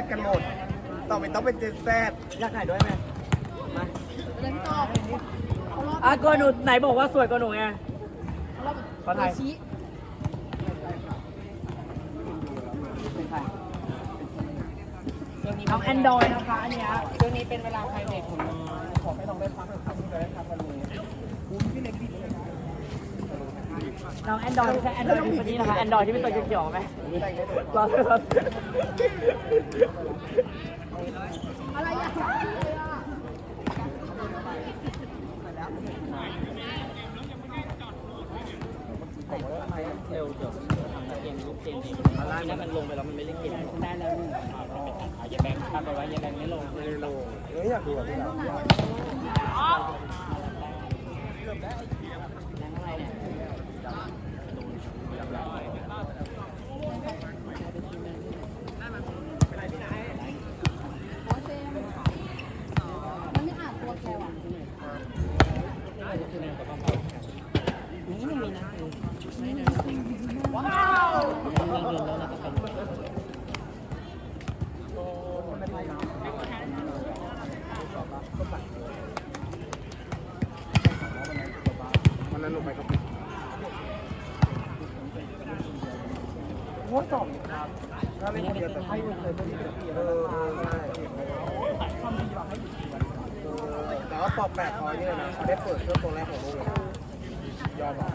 ดกันหมด ต่อไปต้องเป็นเจนแซดอยากถ่ายด้วยไหมมาอะก็หนูไหนบอกว่าสวยกว่าหนูไงขอถ่ายน้องแอนดรอยนะคะอันเนี้ยช่วงนี้เป็นเวลาไพรเวทของน้องขอให้น้องได้พักหน่อยครับที่จะได้พักวันนี้คุณพี่เล็กดิเลยนะ น้องแอนดรอยไม่ใช่แอนดรอยที่คนนี้นะคะแอนดรอยที่เป็นตัวเขียวๆไหมแต่งได้เลยรอเลยครับเร็วเดี๋ยวทำเกมลูกเกมเองอะไรนี่มันลงไปแล้วมันไม่ได้กินได้แล้วนี่อย่าแบ่งทำไปไว้อย่าแบ่งไม่ลงไม่ลงเฮ้ยอยากดูอะพี่เรา มันไม่อาบตัวแกว่ะ มันนั้นลงไปก็ โคตรจ่องครับ ถ้าไม่ได้เป็นให้เคยเป็นเออใช่แต่ว่าปอกแปดคอยนี่เลยนะเขาได้เปิดเสื้อตัวแรกของโลกเลยยอมอะ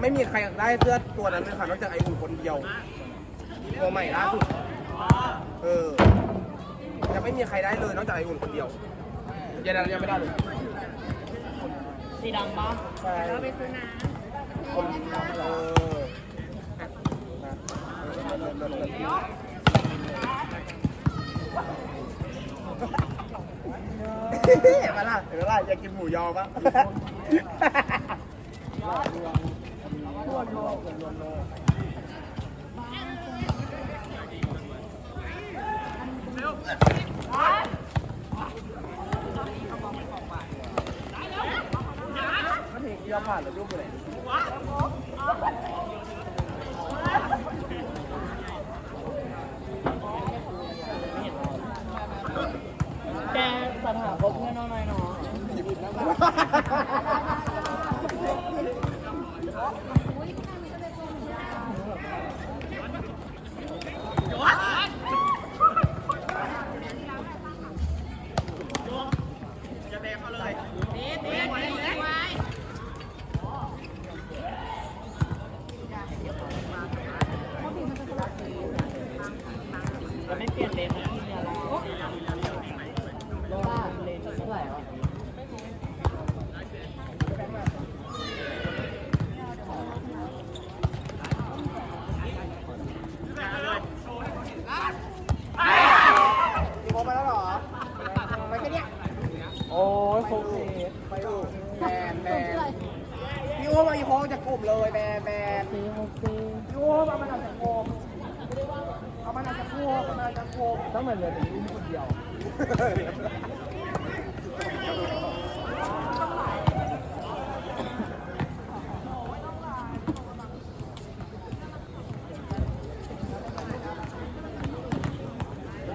ไม่มีใครได้เสื้อตัวนั้นเลยค่ะนอกจากไอ้อุ่นคนเดียวตัวใหม่ล่าสุดเออยังไม่มีใครได้เลยนอกจากไอ้อุ่นคนเดียวยันนั้นยังไม่ได้เลยสีดำปะใช่เราไปซื้อน้ำคนเออ เห็นไหมล่ะเห็นไหมล่ะอยากกินหมูยอปะยอมผ่านหรือรูปอะไร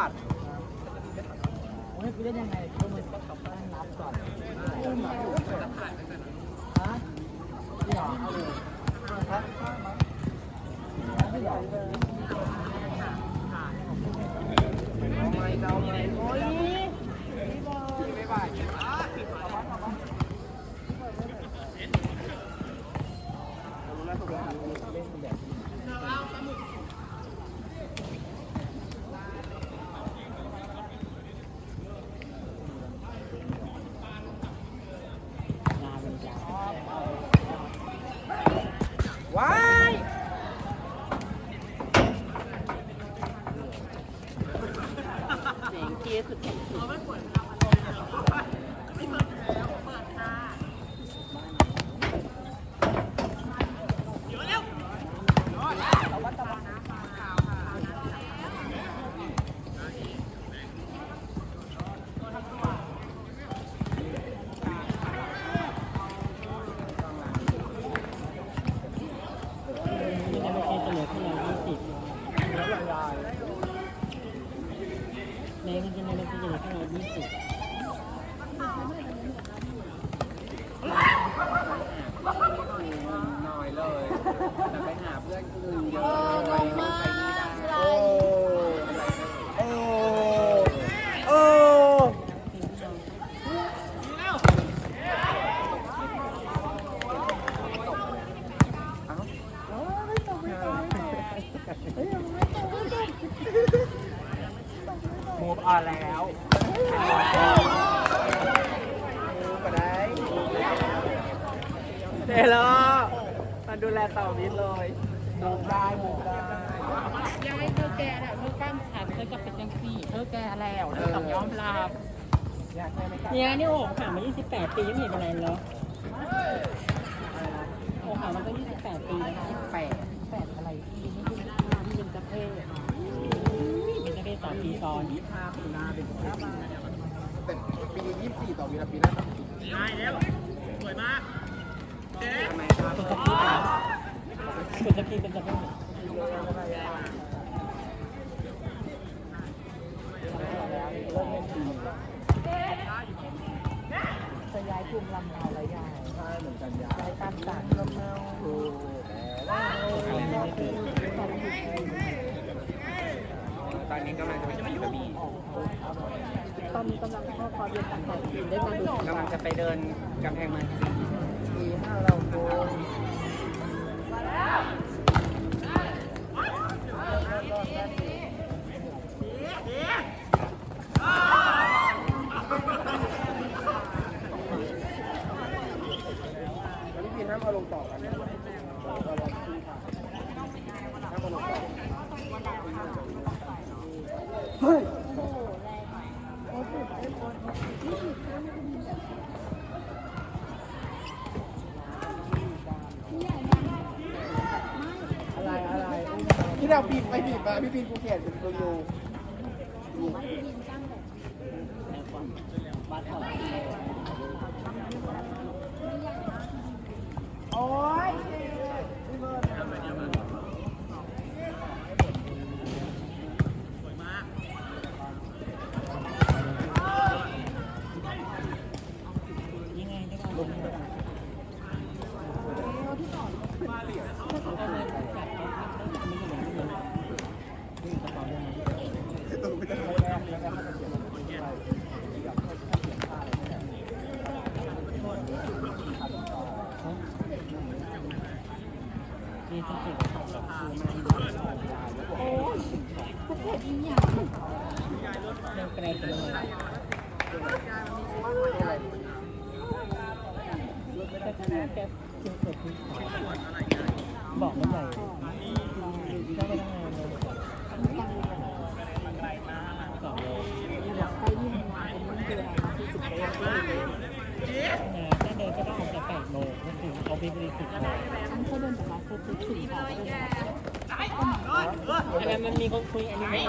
บัตรให้กูเล่นยังไงกูมันก็ขับบ้านรับก่อนฮะไม่อยากเอาเลยครัไม่อยาเลยเอาไม่เอาไม่โอ้ยบ๊ายบ ในมันจะในมันจะเฉลี่ยแค่ร้อยยี่สิบน้อยเลยแต่ไปหาเพื่อนคืนเยอะมากอะไร โอ้โอ้โอ้ มูฟออนแล้ว มาได้ เดลมา ดูแลต่อวิทย์เลยมุกได้มุกได้ยายเธอแกน่ะเธอกล้ามขาดเธอกับเป็นจังสี่เธอแกแล้วเธอต้องยอมรับอยากได้ไหมครับเนี่ยนี่โอ้ผ่านมา 28 ปียังไม่เห็นอะไรเลยโอ้ผ่านมาตั้ง28 ปีแล้วนะ28 8อะไรที่นี่เป็นที่เป็นประเภทเป็นประเภทสามปีซ้อนยี่ห้าปีหน้าเป็นห้ามาแต่ปีนี้ยี่สิบสี่ต่อวีละปีหน้าสามสิบทำไมครับ เป็นสกีเป็นประเภทจะย้ายภูมิลำเนาและยายใช่เหมือนกันยาย้ายตามสั่งลำเนาถูกแต่ตอนนี้กำลังจะไปกระบี่ตอนนี้กำลังเข้าคอเรียนการสอนอยู่ด้การดูกำลังจะไปเดินกำแพงเมืองจีน เราโกง แล้วพี่พีนห้ามเอาลงต่อกันนะเราลองขึ้นค่ะห้ามเอาลงต่อเฮ้ย อะไรอะไรที่เราบีบ ไปบีบมาพี่พีนกูเขียนเป็นตัวยูโอ้ย ยังไงได้บ้างลงได้บ้างนี่กระเป๋ายังไง ตัวไม่ต้องแรกแล้วก็เขียนว่าเป็นอะไร นี่จะเก็บของซื้อมาให้ดู โอ้ยประเภทอีหยัง เรื่องไกลกันเลยแต่ขนาดแกกินเสร็จกินขาว บอกไม่ใหญ่ก็ไม่ต้องานเลยสองโลอยากไปยิ่งงานเป็นมันคืออะไรนะที่สุดเลยนะถ้าเดินก็ต้องออกจากแปดโมงก็ถึงเขาไปบริสุทธิ์โมงฉันก็เดินจากร้านเฟอร์ฟิสถึงเขาเลยนะอันนั้นมันมีคนคุยอันนี้ไม่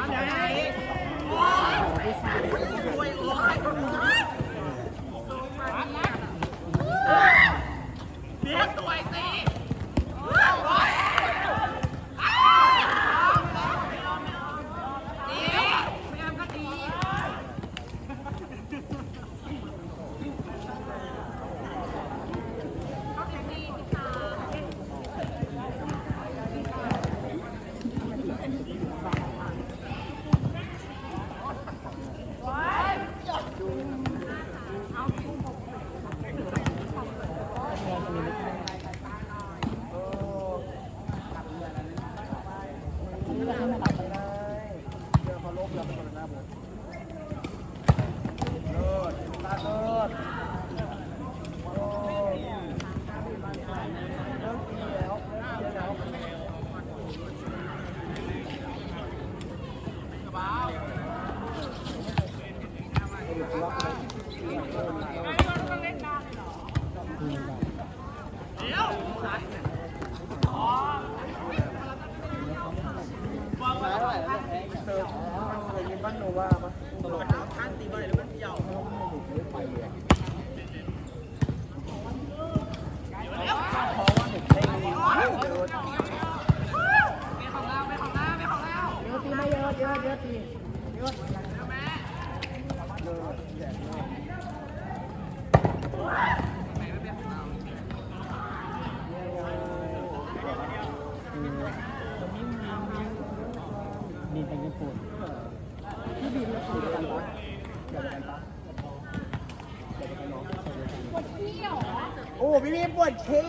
พี่พี่ปวดขี้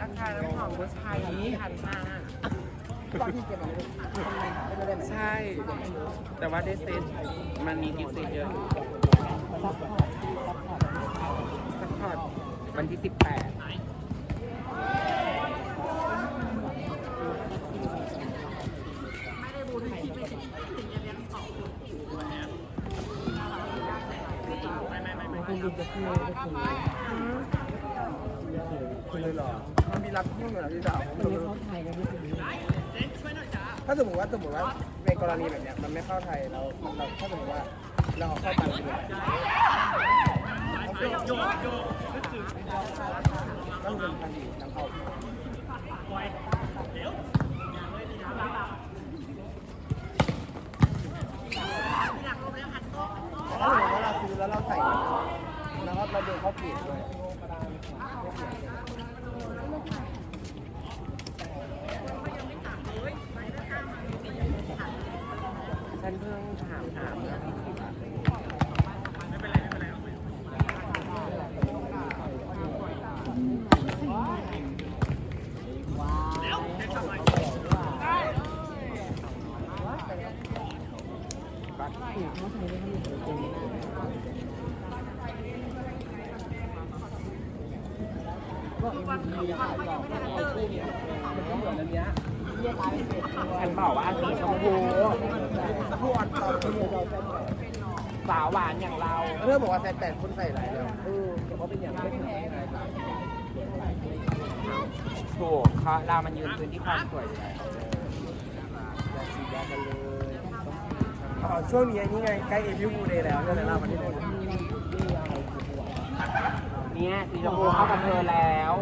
ราคาน้ำหอมผู้ชายพันห้าใช่ แต่ว่าได้เซตมันมีกิฟต์เซตเยอะ ซัพพอร์ตซัพพอร์ต ซัพพอร์ต วันที่ 18คุณดินจะพูดก็คือคุณเลยหรอ มันมีรับยุ่งเหรอพี่สาวมันไม่เข้าไทยแล้วนี่คือถ้าสมมติว่าสมมติว่าในกรณีแบบเนี้ยมันไม่เข้าไทยเราเราถ้าสมมติว่าเราเข้าตังค์ไปเลย ต้องเป็นพันธุ์ทั้งเข้าถ้าสมมติว่าเราซื้อแล้วเราใส่แล้วก็เราดินเขาเกตด้วยฉันเพิ่งถามถามนะ ฉันบอกว่าสีชมพูพวดสาวหวานอย่างเราเรื่องบอกว่าแฟนแต่คนใส่หลายแล้วเออแต่ว่าเป็นอย่างไม่ถึง ถูกเพราะเรามันยืนพื้นที่ความสวยอยู่แล้วอย่าสีแดงกันเลยอ๋อช่วงนี้นี่ไงใกล้เอพิวบูเดย์แล้วใช่ไหมล่ะวันนี้เนี่ยสีชมพูเข้ากับเธอแล้ว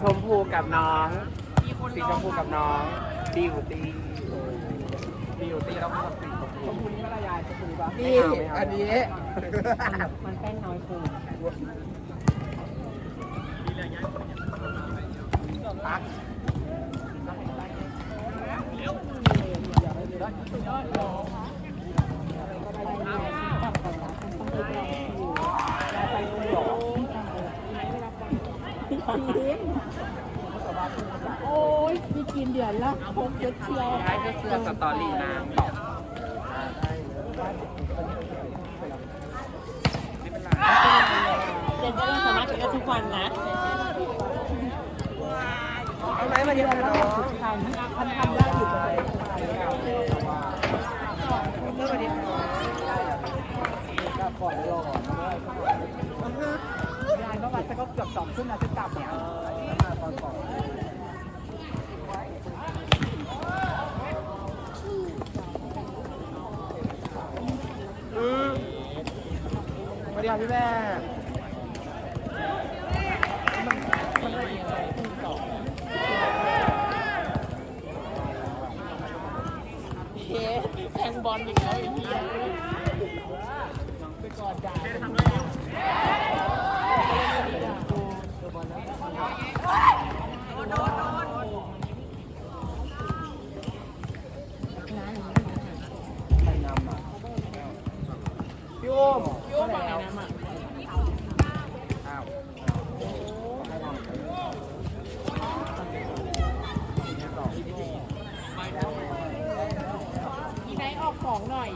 ชมพูกับน้องสีชมพูกับน้องบิวตี้บิวตี้แล้วก็สีชมพูชมพูนี่ก็ระยายชมพูป่ะนี่อันนี้มันแป้งน้อยคูณ ปัก โอ้ยมีกินเดือนละพกเยอะเชียวใช้เสื้อสตอรี่นางบอกเจนก็สามารถกินได้ทุกวันนะ ทำไมมันยังน้องทำทำทำได้อยู่เลยเมื่อวันนี้ก็ก่อนรอก่อนยายเมื่อวานฉันก็เกือบสองทุ่มแล้วฉันกลับเนี่ยสวัสดีครับพี่แม่ แทง บอลอีกแล้วไอ้เหี้ยพี่โอ้มพี่โอมอกไงนะมา อ้าว พี่ไนออกของ หน่อย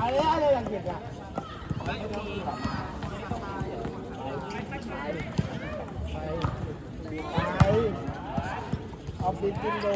อะไรอะไรอย่างเงี้ยอะไปออฟฟิศจินโด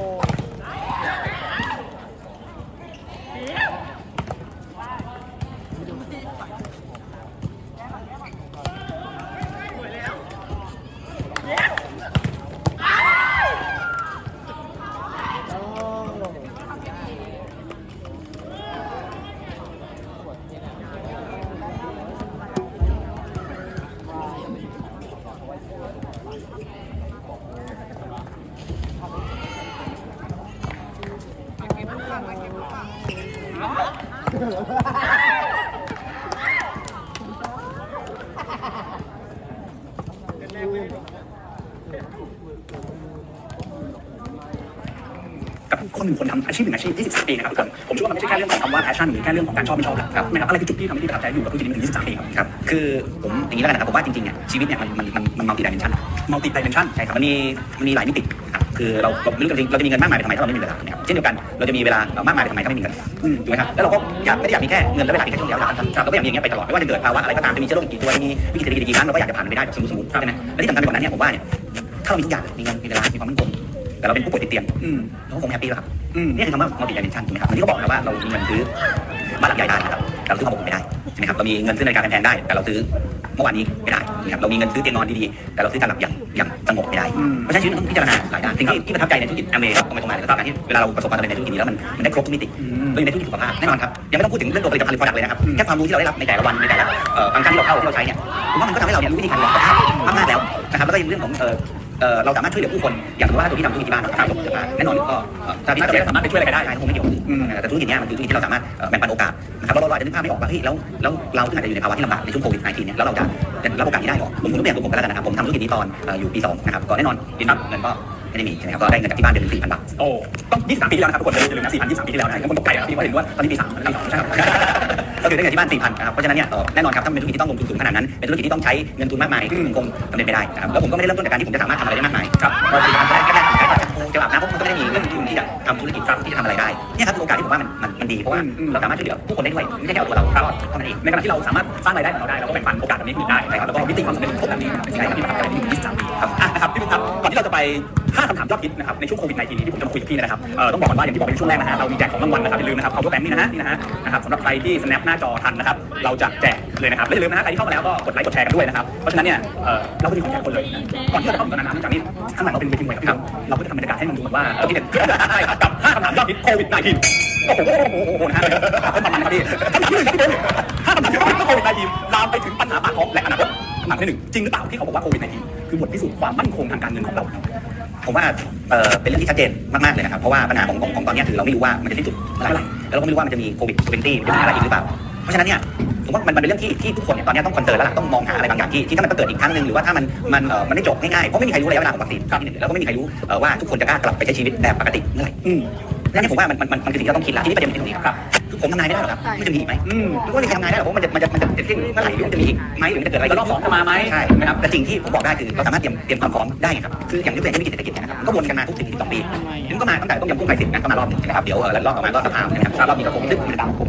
กับคนหนึ่งคนทำอาชีพหนึ่งอาชีพ 23 ปีนะครับทุกคน ผมเชื่อว่ามันไม่ใช่แค่เรื่องของคำว่า passion หรือแค่เรื่องของการชอบไม่ชอบครับนะครับ อะไรคือจุดที่ทำให้พี่ประทับใจอยู่กับธุรกิจนี้มาถึง23 ปีครับครับ คือผมอย่างนี้แล้วกันนะครับผมว่าจริงๆเนี่ยชีวิตเนี่ยมันมันมันมันมัลติดิเมนชัน multi dimension ใช่ครับ มันมีมันมีหลายมิติ ครับคือเราเราไม่รู้จริงๆเราจะมีเงินมากมายไปทำไมถ้าเราไม่มีเวลานะครับเช่นเดียวกันเราจะมีเวลามากมายไปทำไมถ้าไม่มีเงินอืมถูกไหมครับแล้วเราก็อยากไม่ได้อยากมีแค่เงินและเวลาเพียงแค่ช่วงเดียวนะครับเราก็อยากมีอย่างเงี้ยไปตลอดไม่ว่าจะเกิดภาวะอะไรก็ตามจะมีเชื้อโรคกี่ตัวมีวิกฤตเศรษฐกิจกี่ครั้งเราก็อยากจะผ่านมันไปได้แบบสมมติสมมติใช่ไหมและที่สำคัญไปกว่านั้นเนี่ยผมว่าเนี่ยถ้าเรามีทุกอย่างมีเงินมีเวลามีความมั่นคงแต่เราเป็นผู้ป่วยติดเตียงอืมเราก็คงแฮปปี้แล้วครับอืมนี่คือคำว่า multi dimension ถูกไหมครับอันนี้ก็บอกนะว่าเรามีเงินซื้อบ้านหลังใหญ่ได้นะครับแต่เราซื้อความอบอุ่นไม่ได้ใช่ไหมครับเรามีเงินซื้อนาฬิกาแพงๆได้แต่เราซื้อ เมื่อวานนี้ไม่ได้นะครับเรามีเงินซื้อเตียงนอนดีๆ แต่เราซื้อการหลับอย่างอย่างสงบไม่ได้อืมเพราะฉะนั้นชีวิตมันต้องพิจารณาหลายด้านสิ่งที่ที่ประทับใจในธุรกิจอเมริกาตรงไปตรงมาเลยก็ตามที่เวลาเราประสบความสำเร็จในธุรกิจนี้แล้วมันมันได้ครบทุกมิติโดยในธุรกิจสุขภาพแน่นอนครับยังไม่ต้องพูดถึงเรื่องตัวผลิตภัณฑ์หรือ product เลยนะครับแค่ความรู้ที่เราได้รับในแต่ละวันในแต่ละเอ่อฟังก์ชันที่เราเข้าที่เราใช้เนี่ยผมว่ามันก็ทำให้เราเนี่ยรู้วิธีการวางแผนมากๆแล้วนะครับแล้วก็ยังเรื่องของ เอ่อเราสามารถช่วยเหลือผู้คนอย่างสมมติว่าตัวที่ทำธุรกิจที่บ้านนะครับจะมาแน่นอนก็เอ่อถ้าพี่จะสามารถไปช่วยอะไรกันได้ใช่คงไม่เกี่ยวอืมแต่ธุรกิจเนี้ยมันคือธุรกิจที่เราสามารถแบ่งปันโอกาสนะครับเราเราอาจจะนึกภาพไม่ออกว่าเฮ้ยแล้วแล้วเราที่อาจจะอยู่ในภาวะที่ลำบากในช่วงโควิด -19 เนี่ยแล้วเราจะรับโอกาสนี้ได้หรอผมผมยกตัวอย่างตัวผมก็แล้วกันนะครับผมทำธุรกิจนี้ตอนอยู่ปีสองนะครับก็แน่นอนดีนับเงินก็ ไม่ได้มีใช่ไหมครับก็ได้เงินจากที่บ้านเดือนละสี่พันบาทโอ้ต้อง23ปีที่แล้วนะครับทุกคนอย่าลืมนะ4 0 23ปีที่แล้วนะบางคนตกใจนะพี่ว่าเห็นว่าตอนนี้ปี3ปี2ใช่ครับก็คือได้เงินที่บ้านสี่พันนะครับเพราะฉะนั้นเนี่ยเอ่อแน่นอนครับถ้ามันเป็นธุรกิจที่ต้องลงทุนสูงขนาดนั้นเป็นธุรกิจที่ต้องใช้เงินทุนมากมายซึ่งคงดำเนินไม่ได้นะครับแล้วผมก็ไม่ได้เริ่มต้นจากการที่ผมจะสามารถทำอะไรได้มากมายครับพอผลิตภัณฑ์แรกก็ได้ทำการจัดโครงจะอาบน้ำพวกมันก็ไม่ได้มีเงินทุนที่จะทำธุรกิจครับที่จะทำอะไรได้เนี่ยครับคือโอกาสที่ผมว่ามันมันมันดีเพราะว่าอืมเราสามารถช่วยเหลือผู้คนได้ด้วยไม่ใช่แค่เอาตัวเรารอดเท่านั้นเองในขณะที่เราสามารถสร้างรายได้ของเราได้เราก็แบ่งปันโอกาสแบบนี้อื่นได้นะครับแล้วก็มิติความสำเร็จครบแบบนี้นะครับเป็นสิ่งที่ประทับใจที่23ปีครับอะ นะครับพี่ปุ๊กครับก่อนที่เราจะไป5คำถามยอดฮิตนะครับในช่วงโควิด -19 ที่ผมจะมาคุยกับพี่นะครับเอ่อต้องบอกก่อนว่าอย่างที่บอกไปในช่วงแรกนะฮะเรามีแจกของรางวัลนะครับอย่าลืมนะครับ power bank นี่นะฮะนี่นะฮะนะครับสำหรับใครที่ snap หน้าจอทันนะครับเราจะแจกเลยนะครับและอย่าลืมนะฮะใครที่เข้ามาแล้วก็กดไลค์กดแชร์กันด้วยนะครับเพราะฉะนั้นเนี่ยเอ่อเราก็มีของแจกคนเลยนะก่อนที่เราจะเข้าถึงตอนนั้นนะเนื่องจากนี้ข้างหลังเราเป็นเวทีมวยครับพี่ครับเราก็จะทำบรรยากาศให้มันดูเหมือนว่าเราที่เด็ดได้ครับกับ5คำถามยอดฮิตโควิด -19 โอ้โหโอ้โหโอ้โหนะฮะเป็นประมาณครับพี่คำถามที่หนึ่งครับพี่เบนห้าคำถามที่ว่าโควิด -19 ลามไปถึงปัญหาปากท้องและอนาคตคำถามที่หนึ่งจริงหรือเปล่าที่เขาบอกว่าโควิด -19 คือบทพิสูจน์ความมั่นคงทางการเงินของเราผมว่าเออเป็นเรื่องที่ชัดเจนมากๆเลยนะครับ เพราะว่าปัญหาของของของตอนนี้คือเราไม่รู้ว่ามันจะสิ้นสุดเมื่อไหร่แล้วเราก็ไม่รู้ว่ามันจะมีโควิด20มันจะมีอะไรอีกหรือเปล่า เพราะฉะนั้นเนี่ยผมว่ามันเป็นเรื่องที่ที่ทุกคนเนี่ยตอนนี้ต้องคอนเซิร์นแล้วล่ะต้องมองหาอะไรบางอย่างที่ที่ถ้ามันเกิดอีกครั้งหนึ่งหรือว่าถ้ามันมันเออมันไม่จบง่ายๆเพราะไม่มีใครรู้ระยะเวลาของวัคซีนครับที่หนึ่งแล้วก็ไม่มีใครรู้เออว่าทุกคนจะกล้ากลับไปใช้ชีวิตแบบปกติเมื่อไหร่อืมนั่นเนี่ยผมว่ามันมันมันคือสิ่งที่เราต้องคิดละทีนี้ประเด็นมันอยู่ตรงนี้ครับ ผมทำนายไม่ได้หรอกครับมันจะมีอีกไหมอืมทุกคนไม่มีใครทำนายได้หรอกว่ามันจะมันจะมันจะเสร็จสิ้นเมื่อไหร่หรือมันจะมีอีกไหมหรือมันจะเกิดอะไรแล้วรอบสองจะมาไหมใช่นะครับแต่สิ่งที่ผมบอกได้คือเราสามารถเตรียมเตรียมความพร้อมได้ไงครับคืออย่างยกตัวอย่างเช่นวิกฤตเศรษฐกิจเนี่ยนะครับมันก็วนกันมาทุกสิบสิบสองปีถึงก็มาตั้งแต่ต้มยำกุ้งไข่สิบนะก็มารอบหนึ่งใช่ไหมครับเดี๋ยวเออรอบต่อมาก็สภาพนะครับรอบนี้ก็คงซึ่งมันดาวผม